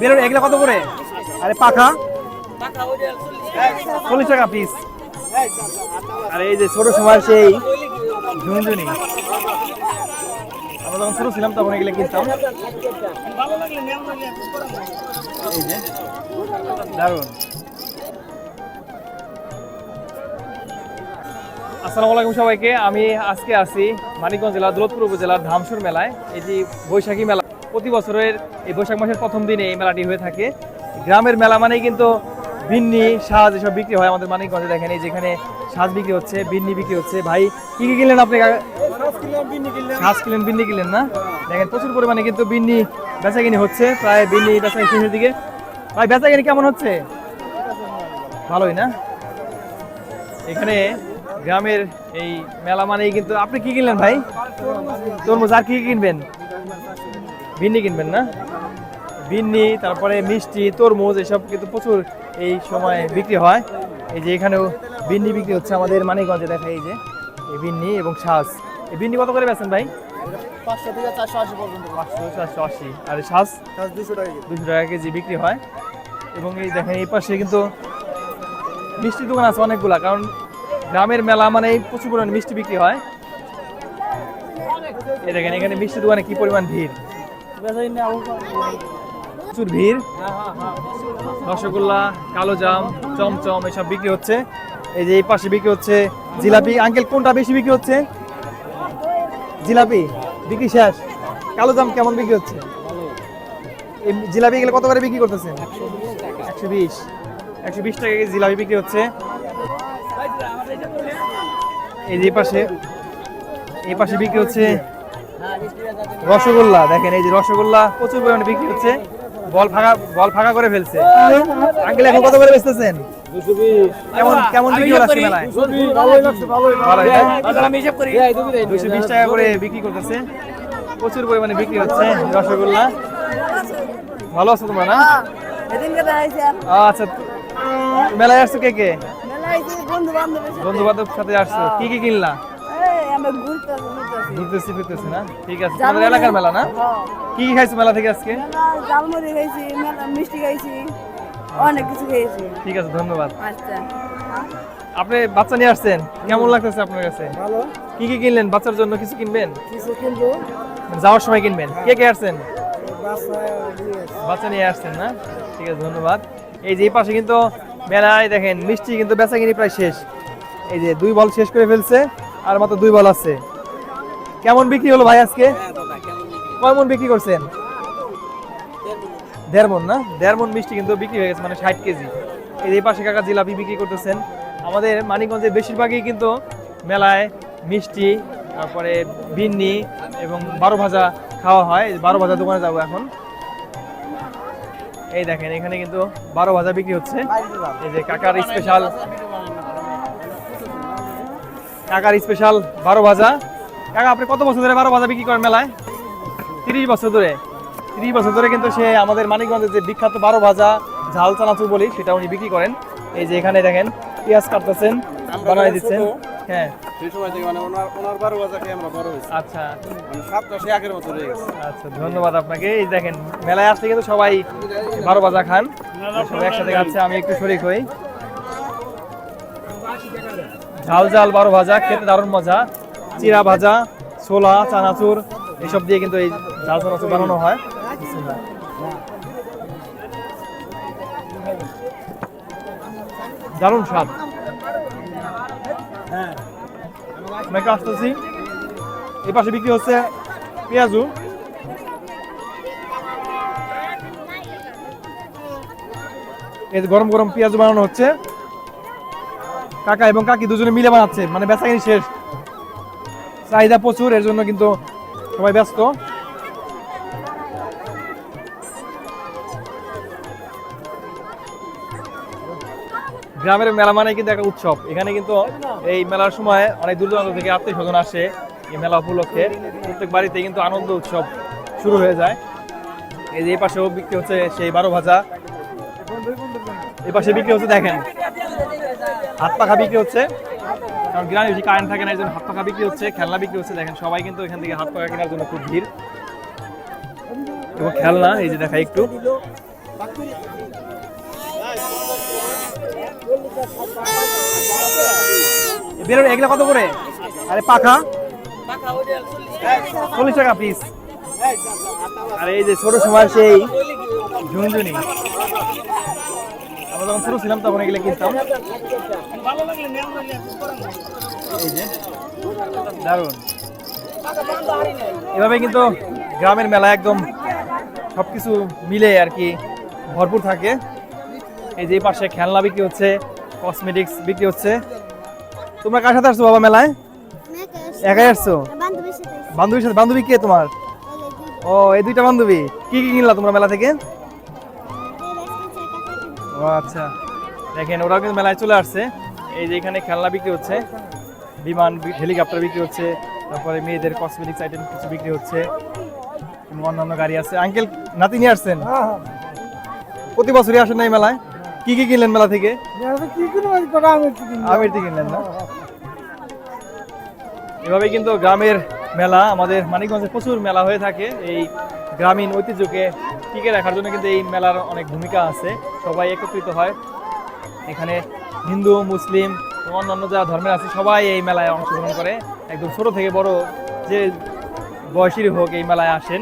বেরোন, এগুলো কত করে? আরে পাখা? চল্লিশ টাকা পিস আর এই যে ছোট সময় সেই ঝুনঝুনি। আমরা যখন ছোট ছিলাম তখন এগুলো কিনতাম। এই যে দারুণ আসসালামু আলাইকুম সবাইকে। আমি আজকে আছি মানিকগঞ্জ জেলা দৌলতপুর উপজেলার ধামসুর মেলায়। এই যে বৈশাখী মেলা প্রতি বছরের এই বৈশাখ মাসের প্রথম দিনে এই মেলাটি হয়ে থাকে। গ্রামের মেলা মানেই কিন্তু বিন্নি সাজ এসব বিক্রি হয় আমাদের মানিকগঞ্জে দেখেন এই যেখানে সাজ বিক্রি হচ্ছে বিন্নি বিক্রি হচ্ছে। ভাই কি কি কিনলেন আপনি? সাজ কিনলেন বিন্নি কিনলেন না? দেখেন প্রচুর পরিমাণে কিন্তু বিন্নি বেচাকিনি হচ্ছে প্রায় বিন্নি বেচা শেষের দিকে। ভাই বেচাকিনি কেমন হচ্ছে? ভালোই না? এখানে গ্রামের এই মেলা মানেই কিন্তু আপনি কি কিনলেন ভাই? তরমুজ আর কি কিনবেন? বিন্নি কিনবেন না? বিন্নি তারপরে মিষ্টি তরমুজ এসব কিন্তু প্রচুর এই সময় বিক্রি হয়। এই যে এখানেও বিন্নি বিক্রি হচ্ছে আমাদের মানিকগঞ্জে দেখা এই যে এই বিন্নি এবং শ্বাস এই বিন্নি কত করে বেছেন ভাই? পাঁচশো থেকে চারশো আশি পর্যন্ত। পাঁচশো চারশো আশি। আর দুশো টাকা দুশো টাকা কেজি বিক্রি হয়। এবং এই দেখেন এই পাশে কিন্তু মিষ্টি দোকান আছে অনেকগুলা কারণ গ্রামের মেলা মানে প্রচুর পরিমাণে মিষ্টি বিক্রি হয়। দেখেন, এখানে মিষ্টি দোকানে কি পরিমাণ ভিড়? প্রচুর ভিড়। রসগোল্লা, কালো জাম, চমচম, এসব বিক্রি হচ্ছে। এই যে এই পাশে বিক্রি হচ্ছে জিলাপি। আঙ্কেল, কোনটা বেশি বিক্রি হচ্ছে? জিলাপি। বিক্রি শেষ। কালো জাম কেমন বিক্রি হচ্ছে? এই জিলাপি গেলে কত করে বিক্রি করতেছেন? একশো বিশ একশো বিশ টাকা জিলাপি বিক্রি হচ্ছে। এই যে এই পাশে এই পাশে বিক্রি হচ্ছে রসগোল্লা। দেখেন এই যে রসগোল্লা প্রচুর পরিমাণে বিক্রি হচ্ছে। বল ফাঁকা বল ফাঁকা করে ফেলছে। আঙ্কেল এখন কত করে বেচতেছেন? কেমন কেমন বিক্রি মেলায়? দুশো বিশ টাকা করে বিক্রি করতেছে। প্রচুর পরিমাণে বিক্রি হচ্ছে রসগোল্লা। ভালো আছো তোমরা না? আচ্ছা মেলায় আসছো কে কে? বন্ধু বান্ধব সাথে। আসছো। কি কি কিনলা? এই আমরা ঘুরতে ঘুরতেছি ঘুরতেছি ফিরতেছি না? ঠিক আছে। তোমাদের এলাকার মেলা না? কি কি খাইছো মেলা থেকে আজকে? জালমুড়ি খাইছি মিষ্টি খাইছি অনেক কিছু খেয়েছি ঠিক আছে ধন্যবাদ। আচ্ছা। আপনি বাচ্চা নিয়ে আসছেন? কেমন লাগতেছে আপনার কাছে? ভালো। কি কি কিনলেন? বাচ্চার জন্য কিছু কিনবেন? কিছু যাওয়ার সময় কিনবেন? কে কে আসছেন? বাচ্চা নিয়ে আসছেন না? ঠিক আছে ধন্যবাদ। এই যে এই পাশে কিন্তু মেলায় দেখেন মিষ্টি কিন্তু বেচা কিনি প্রায় শেষ। এই যে দুই বল শেষ করে ফেলছে আর মাত্র দুই বল আছে। কেমন বিক্রি হলো ভাই আজকে? কয় মন বিক্রি করছেন? দেড় মন না? দেড় মন মিষ্টি কিন্তু বিক্রি হয়ে গেছে মানে ষাট কেজি। এই যে পাশে কাকা জিলাপি বিক্রি করতেছেন। আমাদের মানিকগঞ্জের বেশিরভাগই কিন্তু মেলায় মিষ্টি তারপরে বিন্নি এবং বারো ভাজা খাওয়া হয়। বারো ভাজা দোকানে যাব এখন। এই দেখেন এখানে কিন্তু বারো ভাজা বিক্রি হচ্ছে। এই যে কাকার স্পেশাল কাকার স্পেশাল বারো ভাজা। কাকা আপনি কত বছর ধরে বারো ভাজা বিক্রি করেন মেলায়? তিরিশ বছর ধরে। তিরিশ বছর ধরে কিন্তু সে আমাদের মানিকগঞ্জের যে বিখ্যাত বারো ভাজা ঝাল চানাচুর বলি সেটা উনি বিক্রি করেন। এই যে এখানে দেখেন পেঁয়াজ কাটতেছেন বানাই দিচ্ছেন। হ্যাঁ। সেই সময় থেকে মানে ওনার ওনার বারো বাজা খেয়ে আমরা বড় হয়েছি। আচ্ছা। মানে সাতটা সে আগের মতো রয়ে গেছে। আচ্ছা ধন্যবাদ আপনাকে। এই দেখেন মেলায় আসলে কিন্তু সবাই বারো ভাজা খান। সবাই একসাথে খাচ্ছে আমি একটু শরিক হই। ঝাল ঝাল বারো ভাজা খেতে দারুণ মজা। চিরা ভাজা ছোলা চানাচুর এসব দিয়ে কিন্তু এই ঝাল চানাচুর বানানো হয়। দারুণ স্বাদ। হ্যাঁ। এই এই গরম গরম পেঁয়াজু বানানো হচ্ছে। কাকা এবং কাকি দুজনে মিলে বানাচ্ছে মানে বেচা কিনি শেষ। চাহিদা প্রচুর, এর জন্য কিন্তু সবাই ব্যস্ত। গ্রামের মেলা মানে কিন্তু একটা উৎসব। এখানে কিন্তু এই মেলার সময় অনেক দূর দূরান্ত থেকে আত্মীয় স্বজন আসে এই মেলা উপলক্ষে। প্রত্যেক বাড়িতে কিন্তু আনন্দ উৎসব শুরু হয়ে যায়। এই যে এই পাশেও বিক্রি হচ্ছে সেই বারো ভাজা। এই পাশে বিক্রি হচ্ছে দেখেন, হাত পাখা বিক্রি হচ্ছে। কারণ গ্রামে বেশি কারেন্ট থাকে না, এই জন্য হাত পাখা বিক্রি হচ্ছে, খেলনা বিক্রি হচ্ছে। দেখেন সবাই কিন্তু এখান থেকে হাত পাখা কেনার জন্য খুব ভিড়। এবং খেলনা, এই যে দেখা একটু। বেরোন এগুলো কত করে? আরে, পাখা? চল্লিশ টাকা পিস আর, এই যে ছোট সময় সেই ঝুনঝুনি। আমরা যখন ছোট ছিলাম তখন এগুলো কিনতাম। এই যে এভাবে কিন্তু গ্রামের মেলা একদম সবকিছু মিলে আর কি ভরপুর থাকে। এই যে পাশে খেলনা বিক্রি হচ্ছে কসমেটিক্স বিক্রি হচ্ছে। তোমরা কার সাথে আসছো বাবা মেলায়? একাই আসছো? বান্ধবীর সাথে। বান্ধবী কে তোমার? ও এই দুইটা বান্ধবী। কি কি কিনলা তোমরা মেলা থেকে? ও আচ্ছা। দেখেন ওরাও কিন্তু মেলায় চলে আসছে। এই যে এখানে খেলনা বিক্রি হচ্ছে। বিমান হেলিকপ্টার বিক্রি হচ্ছে। তারপরে মেয়েদের কসমেটিক্স আইটেম কিছু বিক্রি হচ্ছে। অন্যান্য গাড়ি আছে। আঙ্কেল নাতি নিয়ে আসছেন? প্রতি বছরই আসেন না এই মেলায়? কি কি কিনলেন মেলা থেকে? আমির থেকে কিনলেন না? এভাবে কিন্তু গ্রামের মেলা আমাদের মানিকগঞ্জে প্রচুর মেলা হয়ে থাকে। এই গ্রামীণ ঐতিহ্যকে টিকে রাখার জন্য কিন্তু এই মেলার অনেক ভূমিকা আছে। সবাই একত্রিত হয়। এখানে হিন্দু মুসলিম অন্যান্য যারা ধর্মের আছে সবাই এই মেলায় অংশগ্রহণ করে। একদম ছোট থেকে বড় যে বয়সীর হোক এই মেলায় আসেন।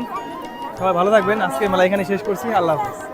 সবাই ভালো থাকবেন। আজকে মেলা এখানে শেষ করছি। আল্লাহ হাফিজ।